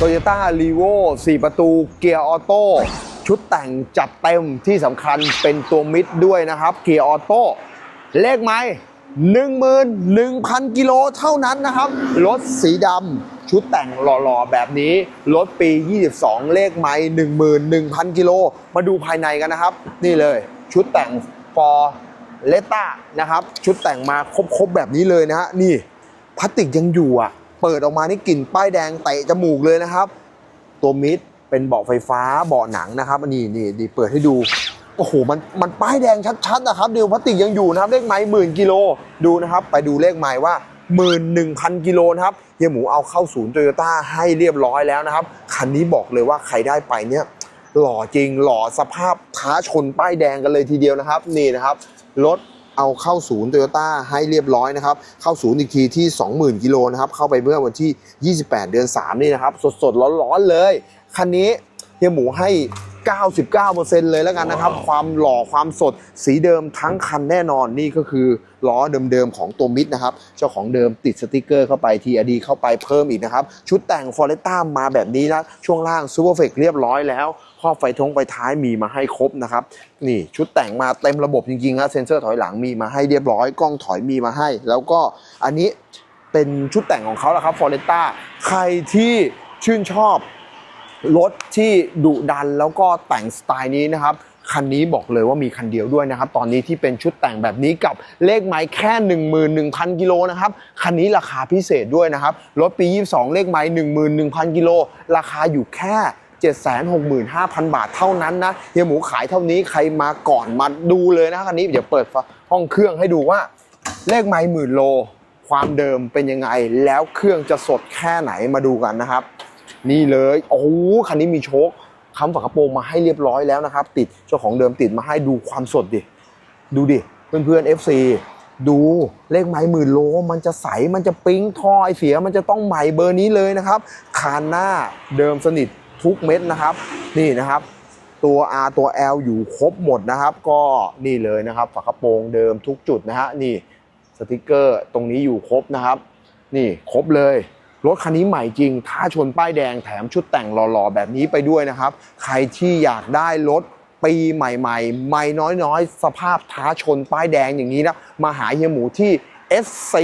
Toyota r e v o 4ประตูเกียร์ออโต้ชุดแต่งจัดเต็มที่สำคัญเป็นตัวมิดด้วยนะครับ เกียร์ออโต้เลขไม้11,000 กิโลเท่านั้นนะครับ รถสีดำชุดแต่งหล่อๆ แบบนี้ รถปี 22 เลขไม้11,000 กิโล มาดูภายในกันนะครับ นี่เลยชุดแต่ง for เลต้านะครับ ชุดแต่งมาครบๆ แบบนี้เลยนะฮะ นี่พลาสติกยังอยู่อะ เปิดออกมานี่กลิ่นป้ายแดงเตะจมูกเลยนะครับ ตัวมิดเป็นเบาะไฟฟ้าเบาะหนังนะครับอันนี่นี่นี่เปิดให้ดูโอ้โหมันมันป้ายแดงชัดๆนะครับเดี๋ยวพลาสติกยังอยู่นะครับเลขไม้หมื่นกิโลดูนะครับ ไปดูเลขไม้ว่าหมื่นหนึ่งพันกิโลนะครับเฮียหมูเอาเข้าศูนย์โตโยต้าให้เรียบร้อยแล้วนะครับ คันนี้บอกเลยว่าใครได้ไปเนี่ยหล่อจริงหล่อสภาพท้าชนป้ายแดงกันเลยทีเดียวนะครับ นี่นะครับรถ เอาเข้าศูนย์โตโยต้าให้เรียบร้อยนะครับ เข้าศูนย์อีกทีที่ 20,000กิโลนะครับ เข้าไปเมื่อวันที่ 28 เดือน 3 นี่นะครับ สดๆ ร้อนๆเลย คันนี้เฮียหมูให้ 99%เลยแล้วกันนะครับ ความหล่อความสดสีเดิมทั้งคันแน่นอนนี่ก็คือล้อเดิมๆของตัวมิดนะครับ เจ้าของเดิมติดสติกเกอร์เข้าไปทีอดีเข้าไปเพิ่มอีกนะครับ ชุดแต่งฟอร์เรต้ามาแบบนี้นะ ช่วงล่างซูเปอร์เฟกเรียบร้อยแล้วครอบไฟทงไฟท้ายมีมาให้ครบนะครับ นี่ชุดแต่งมาเต็มระบบจริงๆนะเซ็นเซอร์ถอยหลังมีมาให้เรียบร้อยกล้องถอยมีมาให้ แล้วก็อันนี้เป็นชุดแต่งของเขาแหละครับฟอร์เรต้าใครที่ชื่นชอบรถที่ดุดันแล้วก็แต่งสไตล์นี้นะครับคันนี้บอกเลยว่ามีคันเดียวด้วยนะครับ ตอนนี้ที่เป็นชุดแต่งแบบนี้กับเลขไม้แค่ 11,000 กิโลนะครับ คันนี้ราคาพิเศษด้วยนะครับ รถปี 22 เลขไม้11,000 กิโล ราคาอยู่แค่ 765,000 บาทเท่านั้นนะเฮียหมูขายเท่านี้ใครมาก่อนมาดูเลยนะคันนี้เดี๋ยวเปิดห้องเครื่องให้ดูว่า เลขไม้หมื่นโล ความเดิมเป็นยังไง แล้วเครื่องจะสดแค่ไหนมาดูกันนะครับ นี่เลยโอ้คันนี้มีโชคค้ำฝากระโปรงมาให้เรียบร้อยแล้วนะครับ ติดเจ้าของเดิมติดมาให้ดูความสดดิดูดิเพื่อนๆ FC ดูเลขไม้หมื่นโล มันจะใสมันจะปิ๊งทอไอเสียมันจะต้องใหม่เบอร์นี้เลยนะครับคานหน้าเดิมสนิท ทุกเม็ดนะครับ นี่นะครับ ตัว R ตัว L อยู่ครบหมดนะครับ ก็นี่เลยนะครับฝากระโปรงเดิมทุกจุดนะฮะนี่สติกเกอร์ตรงนี้อยู่ครบนะครับ นี่ครบเลยรถคันนี้ใหม่จริงท้าชนป้ายแดงแถมชุดแต่งหล่อๆ แบบนี้ไปด้วยนะครับ ใครที่อยากได้รถปีใหม่ๆ ไม่น้อยๆ สภาพท้าชนป้ายแดงอย่างนี้นะ มาหาเฮียหมูที่ SC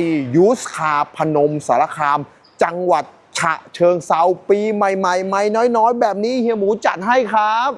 Used Car พนมสารคาม จังหวัด ฉะเชิงเซาปีใหม่ๆ ไม่น้อยๆ แบบนี้เฮียหมูจัดให้ครับ